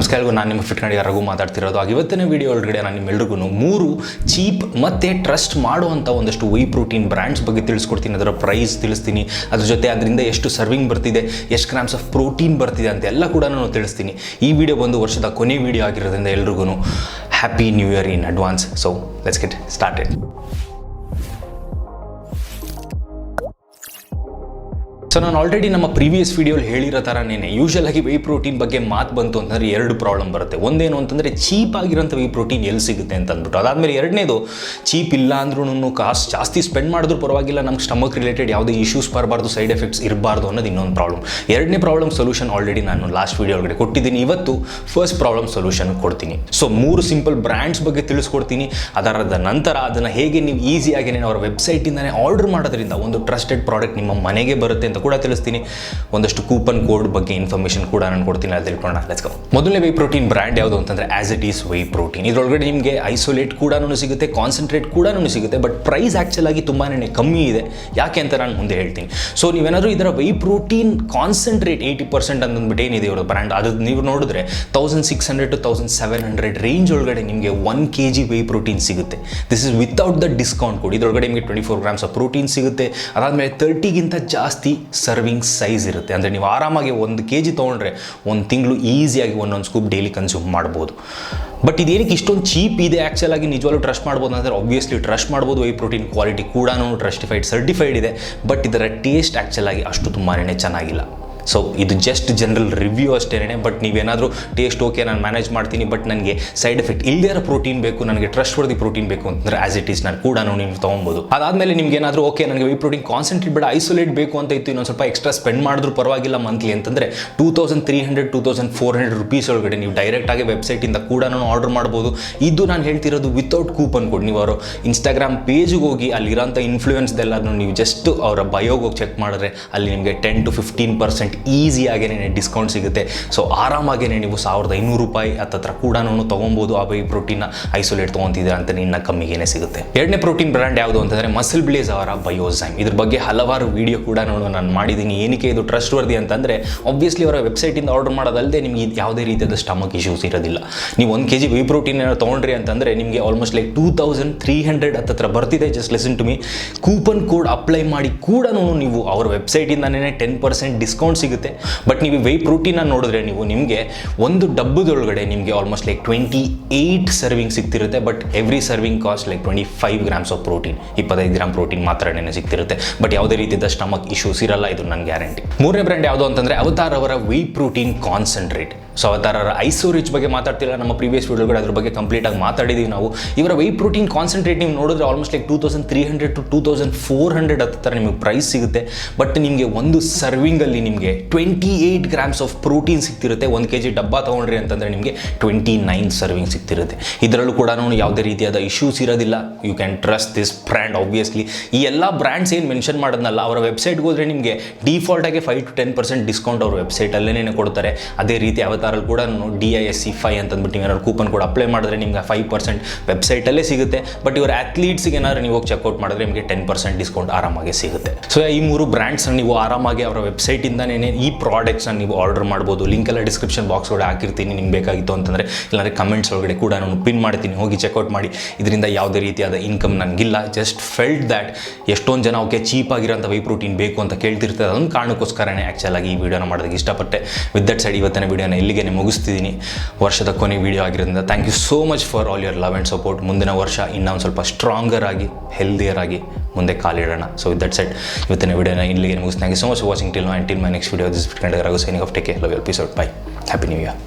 ನಮಸ್ಕಾರ ನಾನು ನಿಮ್ಮ ಫಿಟ್ ನಡಿಯ ರಘು ಮಾತಾಡ್ತಿರೋದು. ಆಗ ಇವತ್ತಿನ ವಿಡಿಯೋ ಒಳಗಡೆ ನಾನು ನಿಮ್ಮೆಲ್ರಿಗೂ ಮೂರು ಚೀಪ್ ಮತ್ತು ಟ್ರಸ್ಟ್ ಮಾಡುವಂಥ ಒಂದಷ್ಟು ವೈ ಪ್ರೋಟೀನ್ ಬ್ರ್ಯಾಂಡ್ಸ್ ಬಗ್ಗೆ ತಿಳಿಸ್ಕೊಡ್ತೀನಿ. ಅದರ ಪ್ರೈಸ್ ತಿಳಿಸ್ತೀನಿ. ಅದ್ರ ಜೊತೆ ಅದರಿಂದ ಎಷ್ಟು ಸರ್ವಿಂಗ್ ಬರ್ತಿದೆ, ಎಷ್ಟು ಗ್ರಾಮ್ಸ್ ಆಫ್ ಪ್ರೋಟೀನ್ ಬರ್ತಿದೆ ಅಂತ ಎಲ್ಲ ಕೂಡ ನಾನು ತಿಳಿಸ್ತೀನಿ. ಈ ವಿಡಿಯೋ ಒಂದು ವರ್ಷದ ಕೊನೆ ವಿಡಿಯೋ ಆಗಿರೋದ್ರಿಂದ ಎಲ್ರಿಗೂ happy new year in advance so let's get started so ನಾನು ಆಲ್ರೆಡಿ ನಮ್ಮ ಪ್ರೀವಿಯಸ್ ವೀಡಿಯೋಲಿ ಹೇಳಿರೋ ಥರನೇ ಯೂಶಲ್ ಆಗಿ ವೈ ಪ್ರೋಟೀನ್ ಬಗ್ಗೆ ಮಾತು ಬಂತು ಅಂತಂದರೆ ಎರಡು ಪ್ರಾಬ್ಲಮ್ ಬರುತ್ತೆ. ಒಂದೇನು ಅಂತಂದರೆ ಚೀಪ್ ಆಗಿರೋಂಥ ವೈ ಪ್ರೋಟೀನ್ ಎಲ್ಲಿ ಸಿಗುತ್ತೆ ಅಂತ ಅಂದ್ಬಿಟ್ಟು ಅದಾದಮೇಲೆ ಎರಡನೇದು ಚೀಪ್ ಇಲ್ಲ ಅಂದ್ರೂ ಕಾಸ್ಟ್ ಜಾಸ್ತಿ ಸ್ಪೆಂಡ್ ಮಾಡಿದ್ರು ಪರವಾಗಿಲ್ಲ ನಮ್ಮ ಸ್ಟಮಕ್ ರಿಲೇಟೆಡ್ ಯಾವುದೇ ಇಶ್ಯೂಸ್ ಬರಬಾರ್ದು ಸೈಡ್ ಎಫೆಕ್ಟ್ಸ್ ಇರಬಾರ್ದು ಅನ್ನೋದು ಇನ್ನೊಂದು ಪ್ರಾಬ್ಲಮ್ ಎರಡನೇ ಪ್ರಾಬ್ಲಮ್ ಸೊಲ್ಯೂಷನ್ ಆಲ್ರೆಡಿ ನಾನು ಲಾಸ್ಟ್ ವೀಡಿಯೋ ಒಳಗಡೆ ಕೊಟ್ಟಿದ್ದೀನಿ. ಇವತ್ತು ಫಸ್ಟ್ ಪ್ರಾಬ್ಲಮ್ ಸೊಲ್ಯೂಷನ್ ಕೊಡ್ತೀನಿ. ಸೊ ಮೂರು ಸಿಂಪಲ್ ಬ್ರ್ಯಾಂಡ್ಸ್ ಬಗ್ಗೆ ತಿಳಿಸ್ಕೊಡ್ತೀನಿ. ಅದರದ ನಂತರ ಅದನ್ನು ಹೇಗೆ ನೀವು ಈಸಿಯಾಗಿ ಅವರ ವೆಬ್ಸೈಟಿಂದನೇ ಆರ್ಡರ್ ಮಾಡೋದ್ರಿಂದ ಒಂದು ಟ್ರಸ್ಟೆಡ್ ಪ್ರಾಡಕ್ಟ್ ನಿಮ್ಮ ಮನೆಗೆ ಬರುತ್ತೆ ಅಂತ ಕೂಡ ತಿಳಿಸ್ತೀನಿ. ಒಂದಷ್ಟು ಕೂಪನ್ ಕೋಡ್ ಬಗ್ಗೆ ಇನ್ಫಾರ್ಮೇಷನ್ ಕೂಡ ನಾನು ಕೊಡ್ತೀನಿ ಅಲ್ಲಿ ತಿಳ್ಕೊಳ್ಳೋಣ ಲೆಟ್ಸ್ ಗೋ ಮೊದಲನೇ ವೈ ಪ್ರೋಟೀನ್ ಬ್ರ್ಯಾಂಡ್ ಯಾವುದು ಅಂತಂದರೆ as it is whey protein ಇದರೊಳಗಡೆ ನಿಮಗೆ ಐಸೋಲೇಟ್ ಕೂಡ ಸಿಗುತ್ತೆ ಕಾನ್ಸಂಟ್ರೇಟ್ ಕೂಡ ಸಿಗುತ್ತೆ ಬಟ್ ಪ್ರೈಸ್ ಆ್ಯಕ್ಚುಲ್ ಆಗಿ ತುಂಬಾ ಕಮ್ಮಿ ಇದೆ. ಯಾಕೆ ಅಂತ ನಾನು ಮುಂದೆ ಹೇಳ್ತೀನಿ. ಸೊ ನೀವೇನಾದರೂ ಇದರ whey protein concentrate eighty percent ಅಂತಂದ್ಬಿಟ್ಟು ಏನಿದೆ ಇವರ ಬ್ರ್ಯಾಂಡ್ ಅದು ನೀವು ನೋಡಿದ್ರೆ thousand six hundred to thousand seven hundred range ಒಳಗಡೆ ನಿಮಗೆ one K G whey protein ಸಿಗುತ್ತೆ. This is without the discount ಕೊಡಿ ಇದರೊಳಗಡೆ ನಿಮಗೆ twenty four grams of protein ಸಿಗುತ್ತೆ. ಅದಾದಮೇಲೆ ತರ್ಟಿಗಿಂತ ಜಾಸ್ತಿ ಸರ್ವಿಂಗ್ ಸೈಜ್ ಇರುತ್ತೆ. ಅಂದರೆ ನೀವು ಆರಾಮಾಗಿ ಒಂದು ಕೆ ಜಿ ತೊಗೊಂಡ್ರೆ ಒಂದು ತಿಂಗಳು ಈಸಿಯಾಗಿ ಒಂದೊಂದು ಸ್ಕೂಪ್ ಡೈಲಿ ಕನ್ಸ್ಯೂಮ್ ಮಾಡ್ಬೋದು. ಬಟ್ ಇದೇನಕ್ಕೆ ಇಷ್ಟೊಂದು ಚೀಪ್ ಇದೆ? ಆ್ಯಕ್ಚುಲ್ ಆಗಿ ನಿಜವಾಗ್ಲೂ ಟ್ರಸ್ಟ್ ಮಾಡ್ಬೋದು ಅಂದರೆ ಆಬ್ವಿಯಸ್ಲಿ ಟ್ರಸ್ಟ್ ಮಾಡ್ಬೋದು ವೈ ಪ್ರೋಟೀನ್ ಕ್ವಾಲಿಟಿ ಕೂಡ ಟ್ರಸ್ಟಿಫೈಡ್ ಸರ್ಟಿಫೈಡ್ ಇದೆ. ಬಟ್ ಇದರ ಟೇಸ್ಟ್ ಆ್ಯಕ್ಚುಲ್ ಆಗಿ ಅಷ್ಟು ತುಂಬಾ ಚೆನ್ನಾಗಿಲ್ಲ. ಸೊ ಇದು ಜಸ್ಟ್ ಜನರಲ್ ರಿವ್ಯೂ ಅಷ್ಟೇ ಬಟ್ ನೀವೇನಾದರೂ ಟೇಸ್ಟ್ ಓಕೆ ನಾನು ಮ್ಯಾನೇಜ್ ಮಾಡ್ತೀನಿ ಬಟ್ ನನಗೆ ಸೈಡ್ ಎಫೆಕ್ಟ್ ಇಲ್ಲದೇ ಇರೋ ಪ್ರೋಟೀನ್ ಬೇಕು, ನನಗೆ ಟ್ರಸ್ಟ್ ವರ್ದಿ ಪ್ರೋಟೀನ್ ಬೇಕು ಅಂತಂದ್ರೆ ಆಸ್ ಇಟ್ ಈಸ್ ನಾನು ಕೂಡ ನೀವು ತೊಗೊಬೋದು. ಅದಾದಮೇಲೆ ನಿಮ್ಗೆ ಏನಾದರೂ ಓಕೆ ನನಗೆ ವೈ ಪ್ರೋಟೀನ್ ಕಾನ್ಸಂಟ್ರೇಟ್ ಬೇಡ ಐಸೋಲೇಟ್ ಬೇಕು ಅಂತ ಇತ್ತು, ಇನ್ನೊಂದು ಸ್ವಲ್ಪ ಎಕ್ಸ್ಟ್ರಾ ಸ್ಪೆಂಡ್ ಮಾಡಿದ್ರು ಪರವಾಗಿಲ್ಲ ಮಂತ್ಲಿ ಅಂತಂದರೆ two thousand three hundred two thousand four hundred rupees ಒಳಗಡೆ ನೀವು ಡೈರೆಕ್ಟಾಗಿ ವೆಬ್ಸೈಟಿಂದ ಕೂಡ ಆರ್ಡರ್ ಮಾಡ್ಬೋದು. ಇದು ನಾನು ಹೇಳ್ತಿರೋದು ವಿತೌಟ್ ಕೂಪನ್ ಕೊಡಿ ನೀವು ಅವರು ಇನ್ಸ್ಟಾಗ್ರಾಮ್ ಪೇಜ್ಗೆ ಹೋಗಿ ಅಲ್ಲಿರೋಂಥ ಇನ್ಫ್ಲೂಯೆನ್ಸ್ದೆಲ್ಲನೂ ನೀವು ಜಸ್ಟ್ ಅವರ ಬಯೋಗೆ ಹೋಗಿ ಚೆಕ್ ಮಾಡಿದ್ರೆ ಅಲ್ಲಿ ನಿಮಗೆ ಟೆನ್ ಟು ಫಿಫ್ಟೀನ್ ಪರ್ಸೆಂಟ್ ಈಸಿಯಾಗೇ ಡಿಸ್ಕೌಂಟ್ ಸಿಗುತ್ತೆ. ಸೊ ಆರಾಮಾಗೇ ನೀವು ಸಾವಿರದ ಐನೂರು ರೂಪಾಯಿ ಹತ್ತತ್ರ ಕೂಡ ತೊಗೊಬೋದು ಆ ಬೈ ಪ್ರೋಟೀನ್ ಐಸೋಲೇಟ್ ತೊಗೊತಿದ್ದೀರಾ ಅಂತ ನಿನ್ನ ಕಮ್ಮಿಗೇನೆ ಸಿಗುತ್ತೆ. ಎರಡನೇ ಪ್ರೋಟೀನ್ ಬ್ರ್ಯಾಂಡ್ ಯಾವುದು ಅಂತಂದರೆ ಮಸಲ್ ಬ್ಲೇಸ್ ಅವರ ಬಯೋಸೈಮ್ ಇದ್ರ ಬಗ್ಗೆ ಹಲವಾರು ವಿಡಿಯೋ ಕೂಡ ನಾನು ಮಾಡಿದ್ದೀನಿ ಏನಕ್ಕೆ ಇದು ಟ್ರಸ್ಟ್ ವರ್ದಿ ಅಂತಂದರೆ ಆಬ್ವಿಯಸ್ಲಿ ಅವರ ವೆಬ್ಸೈಟಿಂದ ಆರ್ಡರ್ ಮಾಡೋದಲ್ಲದೆ ನಿಮಗೆ ಯಾವುದೇ ರೀತಿಯಾದ ಸ್ಟಮಕ್ ಇಶ್ಯೂಸ್ ಇರೋದಿಲ್ಲ. ನೀವು ಒಂದು ಕೆ ಜಿ ವೈ ಪ್ರೋಟೀನ್ ಏನೋ ತೊಗೊಂಡ್ರಿ ಅಂತಂದರೆ ನಿಮಗೆ almost like two thousand three hundred ಹತ್ತತ್ರ ಬರ್ತಿದೆ. Just lesson to me coupon code apply ಮಾಡಿ ಕೂಡ ನೀವು ಅವರ ವೆಬ್ಸೈಟಿಂದನೇ ಟೆನ್ ಪರ್ಸೆಂಟ್ ಡಿಸ್ಕೌಂಟ್ ಸಿಗುತ್ತೆ. ಬಟ್ ನೀವು ವೈ ಪ್ರೋಟೀನ ನೋಡಿದ್ರೆ ನೀವು ನಿಮಗೆ ಒಂದು ಡಬ್ಬದೊಳಗಡೆ ನಿಮಗೆ almost like twenty eight serving ಸಿಗ್ತಿರುತ್ತೆ. But every serving cost like twenty five grams of protein ಇಪ್ಪತ್ತೈದು ಗ್ರಾಮ್ ಪ್ರೋಟೀನ್ ಮಾತ್ರನೇ ಸಿಗ್ತಿರುತ್ತೆ. ಬಟ್ ಯಾವುದೇ ರೀತಿಯ ಸ್ಟಮಕ್ ಇಶ್ಯೂಸ್ ಇರಲ್ಲ, ಇದು ನನ್ನ ಗ್ಯಾರಂಟಿ ಮೂರನೇ ಬ್ರ್ಯಾಂಡ್ ಯಾವುದು ಅಂತಂದರೆ ಅವತಾರ್ ಅವರ ವೈ ಪ್ರೋಟೀನ್ ಕಾನ್ಸಂಟ್ರೇಟ್ ಸೊ ಅವತಾರರ ಐಸೋ ರಿಚ್ ಬಗ್ಗೆ ಮಾತಾಡ್ತಿಲ್ಲ ನಮ್ಮ ಪ್ರೀವಿಯಸ್ ವೀಡಿಯೋಗಳು ಅದ್ರ ಬಗ್ಗೆ ಕಂಪ್ಲೀಟಾಗಿ ಮಾತಾಡಿದ್ದೀವಿ ನಾವು. ಇವರ ವೈ ಪ್ರೋಟೀನ್ ಕಾನ್ಸಂಟ್ರೇಟ್ ನೀವು ನೋಡಿದ್ರೆ almost like two thousand three hundred to two thousand four hundred ಹತ್ತಿರ ನಿಮಗೆ ಪ್ರೈಸ್ ಸಿಗುತ್ತೆ. ಬಟ್ ನಿಮಗೆ ಒಂದು ಸರ್ವಿಂಗಲ್ಲಿ ನಿಮಗೆ twenty eight grams of protein ಸಿಗ್ತಿರುತ್ತೆ. ಒಂದು ಕೆ ಜಿ ಡಬ್ಬ ತೊಗೊಂಡ್ರಿ ಅಂತಂದರೆ ನಿಮಗೆ ಟ್ವೆಂಟಿ ನೈನ್ ಸರ್ವಿಂಗ್ ಸಿಗ್ತಿರುತ್ತೆ. ಇದರಲ್ಲೂ ಕೂಡ ಯಾವುದೇ ರೀತಿಯಾದ ಇಶ್ಯೂಸ್ ಇರೋದಿಲ್ಲ. You can trust this brand obviously ಈ ಎಲ್ಲ ಬ್ರ್ಯಾಂಡ್ಸ್ ಏನು ಮೆನ್ಷನ್ ಮಾಡೋದನ್ನಲ್ಲ ಅವರ ವೆಬ್ಸೈಟ್ಗೆ ಹೋದರೆ ನಿಮಗೆ ಡಿಫಾಲ್ಟಾಗಿ five to ten percent discount ಅವ್ರ ವೆಬ್ಸೈಟಲ್ಲೇ ಕೊಡ್ತಾರೆ. ಅದೇ ರೀತಿ ಅವತಾರಲ್ಲಿ ಕೂಡ ಡಿ ಐ ಎಸ್ ಸಿ ಫೈ ಅಂತಂದ್ಬಿಟ್ಟು ನೀವು ಏನಾದ್ರು ಕೂಪನ್ ಕೂಡ ಅಪ್ಲೈ ಮಾಡಿದ್ರೆ ನಿಮ್ಗೆ ಫೈವ್ ಪರ್ಸೆಂಟ್ ವೆಬ್ಸೈಟಲ್ಲೇ ಸಿಗುತ್ತೆ. ಬಟ್ ಇವರ ಅಥ್ಲೀಟ್ಸ್ಗೆ ಏನಾದ್ರು ನೀವು ಹೋಗಿ ಚೆಕ್ಔಟ್ ಮಾಡಿದ್ರೆ ನಿಮಗೆ ಟೆನ್ ಪರ್ಸೆಂಟ್ ಡಿಸ್ಕೌಂಟ್ ಆರಾಮಾಗಿ ಸಿಗುತ್ತೆ. ಸೊ ಈ ಮೂರು ಬ್ರ್ಯಾಂಡ್ಸ್ನ ನೀವು ಆರಾಮಾಗಿ ಅವರ ವೆಬ್ಸೈಟಿಂದನೇ ಈ ಪ್ರಾಡಕ್ಟ್ಸ್ನ ನೀವು ಆರ್ಡರ್ ಮಾಡ್ಬೋದು. ಲಿಂಕ್ ಎಲ್ಲ ಡಿಸ್ಕ್ರಿಪ್ಷನ್ ಬಾಕ್ಸ್ ಒಳಗೆ ಹಾಕಿರ್ತೀನಿ, ನಿಮ್ಗೆ ಬೇಕಾಗಿತ್ತು ಅಂತಂದರೆ. ಇಲ್ಲಾಂದರೆ ಕಮೆಂಟ್ಸ್ ಒಳಗಡೆ ಕೂಡ ನಾನು ಪಿನ್ ಮಾಡ್ತೀನಿ. ಹೋಗಿ ಚೆಕ್ಔಟ್ ಮಾಡಿ. ಇದರಿಂದ ಯಾವುದೇ ರೀತಿಯಾದ ಇನ್ಕಮ್ ನನಗಿಲ್ಲ ಜಸ್ಟ್ ಫೆಲ್ಟ್ ದ್ಯಾಟ್ ಎಷ್ಟೊಂದು ಜನ ಓಕೆ ಚೀಪ್ ಆಗಿರೋಂಥ ವೈ ಪ್ರೋಟೀನ್ ಬೇಕು ಅಂತ ಕೇಳ್ತಿರ್ತಾರೆ. ಅದೊಂದು ಕಾರಣಕ್ಕೋಸ್ಕರನೇ ಆ್ಯಕ್ಚುಲಾಗಿ ಈ ವಿಡಿಯೋನ ಮಾಡೋದಕ್ಕೆ ಇಷ್ಟಪಟ್ಟೆ. ವಿತ್ ದಟ್ ಸೈಡ್ ಇವತ್ತಿನ ವಿಡಿಯೋನ ಇಲ್ಲಿಗೆ ಮುಗಿಸ್ತಿದ್ದೀನಿ ವರ್ಷದ ಕೊನೆ ವಿಡಿಯೋ ಆಗಿರೋದ್ರಿಂದ thank you so much for all your love and support ಮುಂದಿನ ವರ್ಷ ಇನ್ನೊಂದು ಸ್ವಲ್ಪ ಸ್ಟ್ರಾಂಗರ್ ಆಗಿ ಹೆಲ್ದಿಯರ್ ಆಗಿ ಮುಂದೆ ಕಾಲಿಡೋಣ. ಸೊ ವಿತ್ ದಟ್ ಸೆಟ್ ಇವತ್ತಿನ ವಿಡಿಯೋನ ಇಲ್ಲಿಗೆ ಮುಗಿಸ್ thank you so much watching till and till my next video this ಬಿಟ್ಕೊಂಡಾಗ signing off take love peace bye happy new year